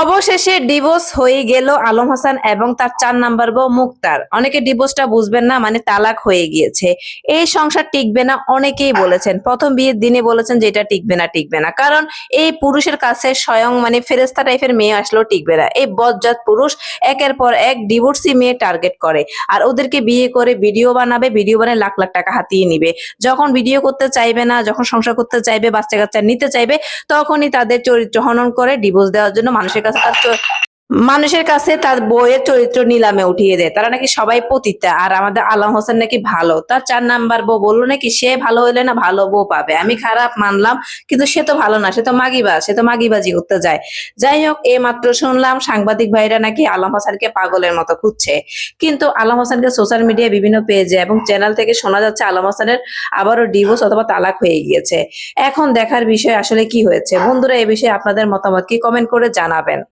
অবশেষে ডিভোর্স হয়ে গেল আলম হাসান এবং তার চার নাম্বার বউ মুক্তার। অনেকে ডিভোর্সটা বুঝবেন না মানে তালাক হয়ে গিয়েছে। এই সংসার টিকবে না, অনেকেই বলেছেন। প্রথম বিয়ের দিনে বলেছেন যে এটা টিকবে না টিকবে না। কারণ এই পুরুষের কাছে স্বয়ং মানে ফেরেস্তা টাইপের মেয়ে আসলেও টিকবে না। এই বজ্জাত পুরুষ একের পর এক ডিভোর্সি মেয়ে টার্গেট করে আর ওদেরকে বিয়ে করে ভিডিও বানাবে, ভিডিও বানিয়ে লাখ লাখ টাকা হাতিয়ে নিবে। যখন ভিডিও করতে চাইবে না, যখন সংসার করতে চাইবে বাচ্চা কাচ্চা নিতে চাইবে, তখনই তাদের চরিত্র হনন করে ডিভোর্স দেওয়ার জন্য মানুষের কাছে তার মানুষের কাছে তার বইয়ের চরিত্র নিলামে উঠিয়ে দেয়। তারা নাকি সবাই পতিতা, আর আমাদের আলম হোসেন নাকি ভালো। তার চার নাম্বার বউ বলল নাকি, সে ভালো হইলে না ভালো বউ পাবে। আমি খারাপ মানলাম, কিন্তু সে তো ভালো না, সে তো মাগিবাজ সে তো মাগিবাজি করতে যায়। যাই হোক, এই মাত্র শুনলাম সাংবাদিক ভাইরা নাকি আলম হোসেনকে পাগলের মতো খুঁজছে। কিন্তু আলম হোসেনকে সোশ্যাল মিডিয়া বিভিন্ন পেজে এবং চ্যানেল থেকে শোনা যাচ্ছে আলম হোসেনের আবারও ডিভোর্স অথবা তালাক হয়ে গিয়েছে। এখন দেখার বিষয় আসলে কি হয়েছে? বন্ধুরা, এ বিষয়ে আপনাদের মতামত কি? কমেন্ট করে জানাবেন।